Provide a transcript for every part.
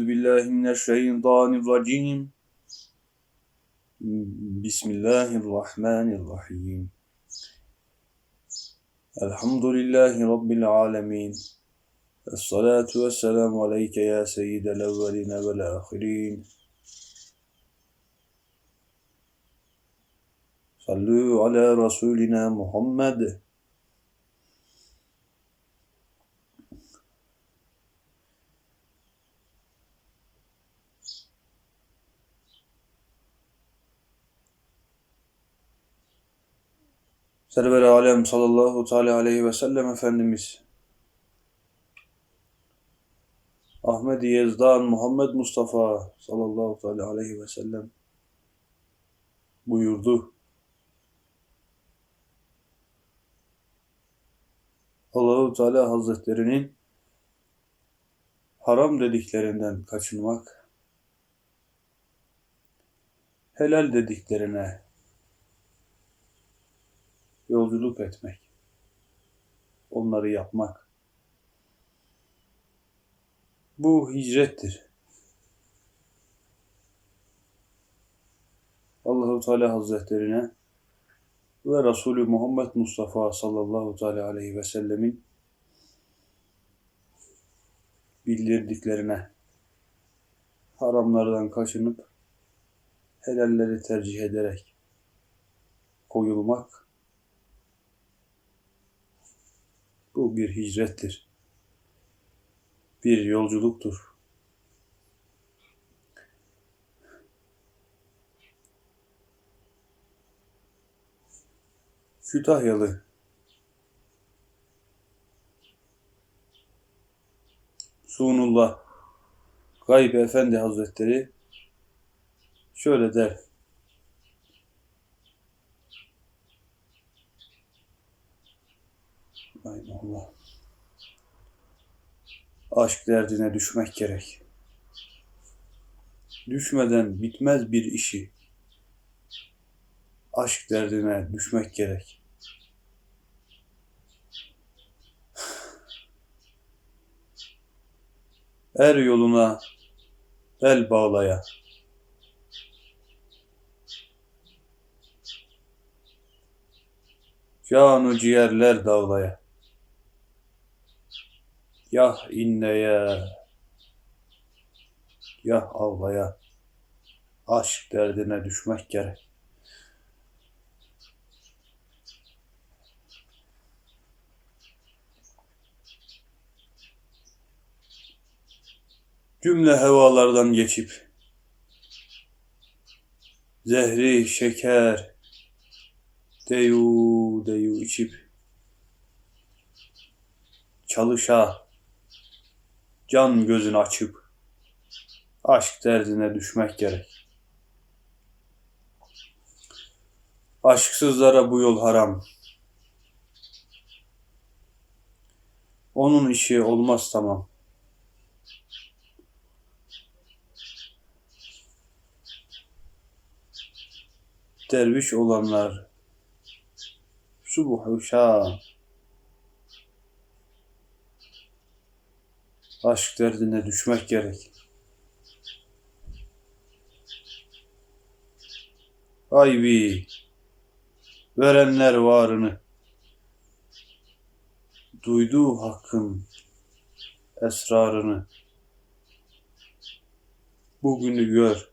Euzu billahi mineşşeytanirracim. Bismillahirrahmanirrahim. Elhamdülillahi Rabbil alemin. Esselatu vesselamu aleyke ya seyyidel evveline vel ahirin. Sallu ala Resulina Muhammed. Server alem sallallahu teala aleyhi ve sellem Efendimiz Ahmet Yezdan Muhammed Mustafa sallallahu teala aleyhi ve sellem buyurdu. Allahu Teala Hazretlerinin haram dediklerinden kaçınmak, helal dediklerine yolculuk etmek, onları yapmak. Bu hicrettir. Allahu Teala Hazretlerine ve Resulü Muhammed Mustafa sallallahu teala aleyhi ve sellemin bildirdiklerine haramlardan kaçınıp helalleri tercih ederek koyulmak bu bir hicrettir. Bir yolculuktur. Kütahyalı Sunullah Gayb Efendi Hazretleri şöyle der. Aynen Allah. Aşk derdine düşmek gerek. Düşmeden bitmez bir işi. Aşk derdine düşmek gerek. Er yoluna bel bağlaya. Canu ciğerler dağlaya. Yah inneye, yah avlaya. Aşk derdine düşmek gerek. Cümle hevalardan geçip zehri şeker deyu deyu içip çalışa can gözünü açıp aşk derdine düşmek gerek. Aşksızlara bu yol haram. Onun işi olmaz tamam. derviş olanlar Subhu Şam aşk derdine düşmek gerek. Ayvi verenler varını duyduğu hakkın esrarını bugünü gör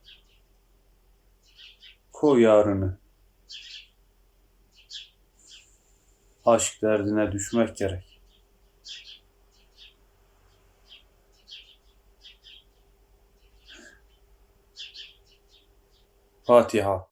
koy yarını. Aşk derdine düşmek gerek. Fatiha